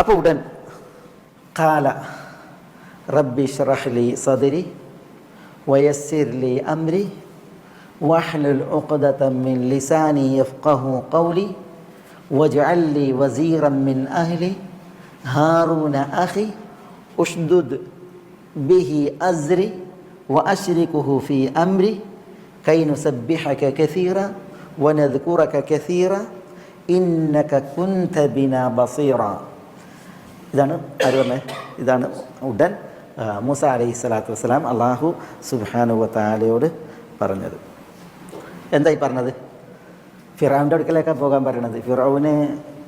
அப்போ உடன் கால ரப்பி ஷ்ரஹ்லி சதிரி வயசிர்லி அம்ரி வாஹ்லுல் உக்ததம் من லிசானி يفقه கௌலி واجعل لي وزيرا من أهلي هارون أخي أشدد به أزري وأشركه في أمري كي نسبحك كثيرا ونذكرك كثيرا إنك كنت بنا بصيرا. ഇതാണ് ആര് പറഞ്ഞത് ഇതാണ് ഉടൻ മൂസ അലൈഹി സ്വലാത്തു വസ്സലാം അള്ളാഹു സുബാനുവത്താലയോട് പറഞ്ഞത്. എന്തായി പറഞ്ഞത്? ഫിറാവിന്റെ അടുക്കലേക്കാണ് പോകാൻ പറയണത്. ഫിറോവിന്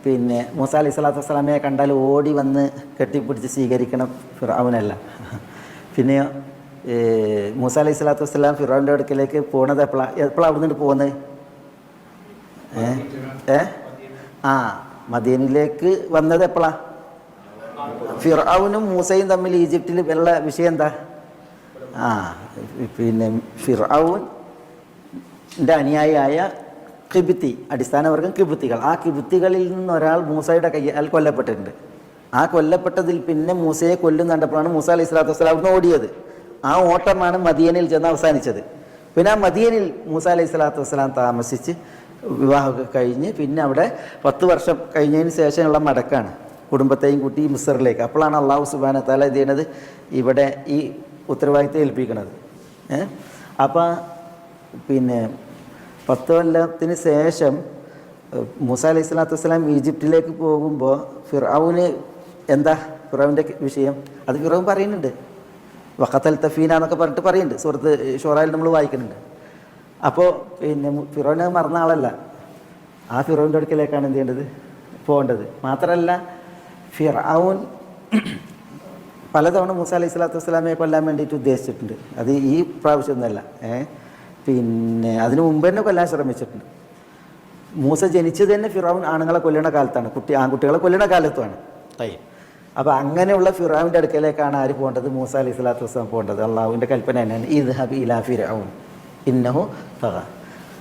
പിന്നെ മൂസ അലൈഹി സ്വലാത്തു വസ്സലാമയെ കണ്ടാൽ ഓടി വന്ന് കെട്ടിപ്പിടിച്ച് സ്വീകരിക്കണം ഫിറാവിനല്ല പിന്നെ മൂസ അലൈഹി സ്വലാത്തു വസ്സലാം ഫിറോവിന്റെ അടുക്കലേക്ക് പോണത് എപ്പോഴാണ് എപ്പോഴാണ് അവിടെ നിന്ന് പോകുന്നത് ഏ? ഏ? ആ മദീനിലേക്ക് വന്നത് എപ്പോഴാണ് ഫിർഔനും മൂസയും തമ്മിൽ ഈജിപ്തിൽ ഉള്ള വിഷയം എന്താ? ആ പിന്നെ ഫിർഔന്റെ അനുയായിയായ കിബിത്തി അടിസ്ഥാനവർഗം കിബുത്തികൾ. ആ കിബുത്തികളിൽ നിന്ന് ഒരാൾ മൂസയുടെ കയ്യാൽ കൊല്ലപ്പെട്ടിട്ടുണ്ട്. ആ കൊല്ലപ്പെട്ടതിൽ പിന്നെ മൂസയെ കൊല്ലും കണ്ടപ്പോഴാണ് മൂസ അലൈഹി സ്വലാത്തു വസ്സലാം അവിടുന്ന് ഓടിയത്. ആ ഓട്ടമാണ് മദിയനിൽ ചെന്ന് അവസാനിച്ചത്. പിന്നെ ആ മദിയനിൽ മൂസ അലൈഹി സ്വലാത്തു വസ്സലാം താമസിച്ച് വിവാഹമൊക്കെ കഴിഞ്ഞ് പിന്നെ അവിടെ പത്ത് വർഷം കഴിഞ്ഞതിന് ശേഷമുള്ള മടക്കാണ്. കുടുംബത്തെയും കൂട്ടി മിസറിലേക്ക്. അപ്പോഴാണ് അള്ളാഹു സുബാന താല ഇത് ചെയ്യണത്? ഇവിടെ ഈ ഉത്തരവാദിത്തം ഏൽപ്പിക്കണത് അപ്പം പിന്നെ പത്ത് കൊല്ലത്തിന് ശേഷം മൂസ അലൈഹി സ്വലാത്തു വസ്സലാം ഈജിപ്തിലേക്ക് പോകുമ്പോൾ ഫിറാവുന് എന്താ ഫിറാവിന്റെ വിഷയം? അത് ഫിറാവും പറയുന്നുണ്ട്. വഖത്തൽ തഫീന എന്നൊക്കെ പറഞ്ഞിട്ട് പറയുന്നുണ്ട്. സുഹൃത്ത് ഷോറായിൽ നമ്മൾ വായിക്കുന്നുണ്ട്. അപ്പോൾ പിന്നെ ഫിറോനെ മറന്ന ആളല്ല. ആ ഫിറോന്റെ അടുക്കലേക്കാണ് എന്ത് ചെയ്യേണ്ടത്? പോകേണ്ടത്. മാത്രമല്ല ഫിറൌൻ പലതവണ മൂസ അലൈഹി സ്വലാത്തു വസ്സലാമയെ കൊല്ലാൻ വേണ്ടിയിട്ട് ഉദ്ദേശിച്ചിട്ടുണ്ട്. അത് ഈ പ്രാവശ്യമൊന്നുമല്ല ഏ? പിന്നെ അതിനു മുമ്പ് തന്നെ കൊല്ലാൻ ശ്രമിച്ചിട്ടുണ്ട്. മൂസ ജനിച്ചത് തന്നെ ഫിറൌൻ ആണുങ്ങളെ കൊല്ലണ കാലത്താണ്. കുട്ടി ആൺകുട്ടികളെ കൊല്ലണ കാലത്തുമാണ്. അപ്പോൾ അങ്ങനെയുള്ള ഫിറാവിന്റെ അടുക്കലേക്കാണ് ആര് പോകേണ്ടത്? മൂസ അലൈഹി സ്വലാത്തു വസ്സലാം പോകേണ്ടത്. അള്ളാഹുവിന്റെ കൽപ്പന തന്നെയാണ് ഇത് ഹബി ഇലാ ഫിറൌൻ ഇന്നഹു തക